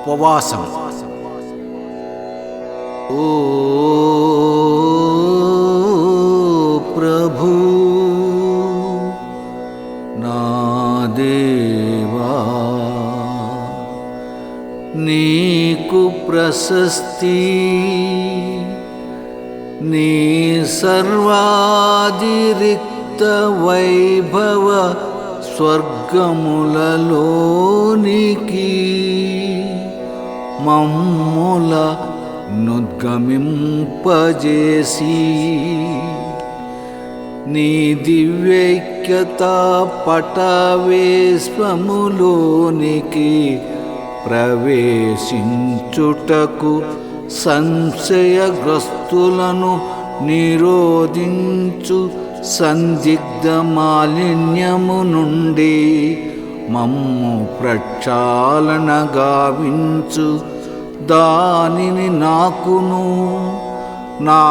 ఉపవాసం. ఓ ప్రభు నా దేవా నీకు ప్రశస్తి నీ సర్వాదిరిక్త వైభవ స్వర్గములలోనికి మమ్ముల నుద్గమింపజేసి నీ దివ్యైక్యత పటవేశ్వములోనికి ప్రవేశించుటకు సంశయగ్రస్తులను నిరోధించు సందిగ్ధ మాలిన్యము నుండి మమ్ము ప్రక్షాళన గావించు దానిని నాకును నా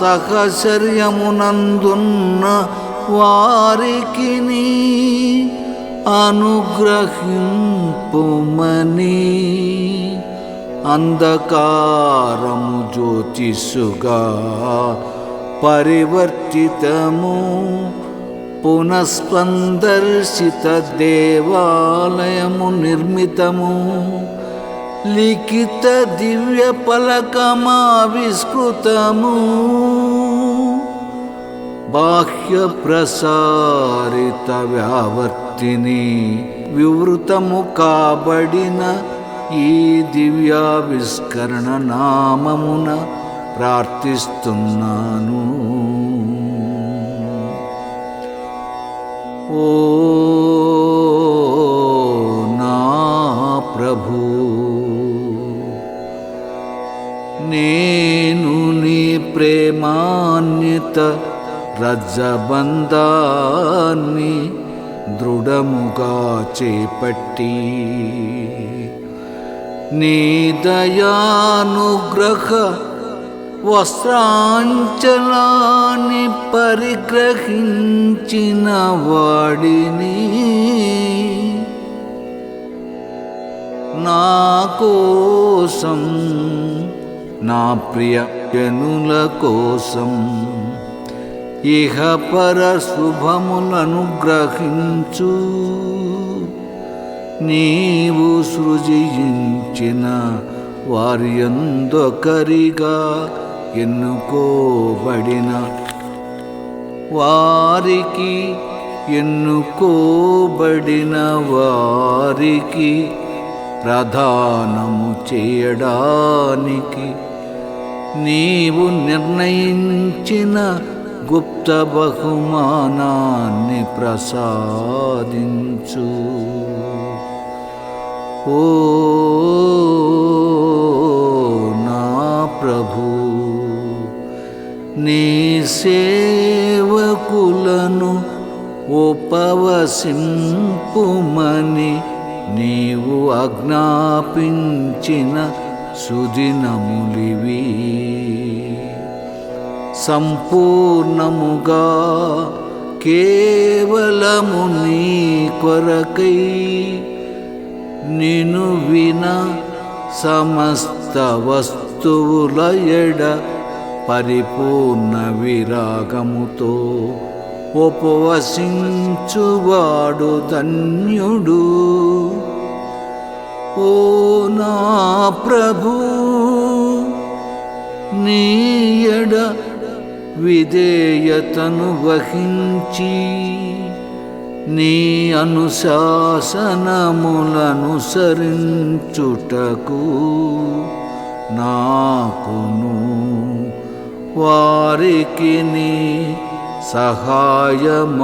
సహచర్యమునందున్న వారికి అనుగ్రహింపుమని. అంధకారము జ్యోతిషుగా పరివర్తితము పునఃస్పందర్శిత దేవాలయము నిర్మితము. లిఖిత దివ్య పలకమావిష్కృతము బాహ్య ప్రసారిత వ్యావర్తిని వివృతము కాబడిన ఈ దివ్యావిష్కరణ నామమున ప్రార్థిస్తున్నాను. ఓ నా ప్రభు నేను నీ ప్రేమాన్యత రజ్జబంధాన్ని దృఢముగా చేపట్టి నీ దయానుగ్రహ వస్త్రాంచలా పరిగ్రహించిన వాడిని నా కోసం నా ప్రియనుల కోసం ఇహ పర శుభములను గ్రహించు నీవు సృజించిన వారి ఎందొకరిగా ఎన్నుకోబడిన వారికి ఎన్నుకోబడిన వారికి ప్రధానము చేయడానికి నీవు నిర్ణయించిన గుప్త బహుమానాన్ని ప్రసాదించు. ఓ నా ప్రభు నీ సే ఉపవసింపుమని నీవు ఆజ్ఞాపించిన సుదినములివి. సంపూర్ణముగా కేవలము నీ కొరకై నిను విన సమస్త వస్తువుల ఎడ పరిపూర్ణ విరాగముతో ఉపవసించువాడు ధన్యుడు. ఓ నా ప్రభు నీయడ విధేయతను వహించి నీ అనుశాసనములనుసరించుటకు నాకును వారికి నీ సహాయమనరింపుము.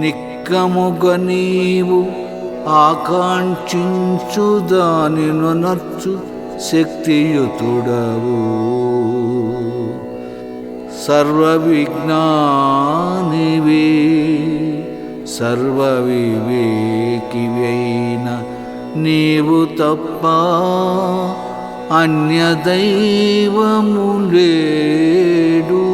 నిక్కముగ నీవు ఆకాంక్షించు దానినొనర్చు శక్తియుతుడవు. సర్వవిజ్ఞానివి సర్వ వివేకివైన నీవు తప్ప అన్యదైవము లేడు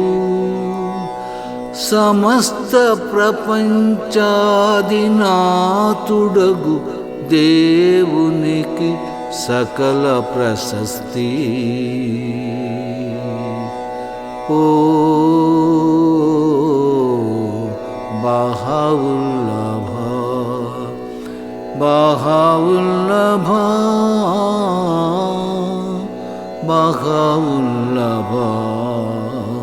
సమస్త ప్రపంచాదినాతుడగు దేవునికి సకల ప్రశస్తి. ఓ Bakavla bak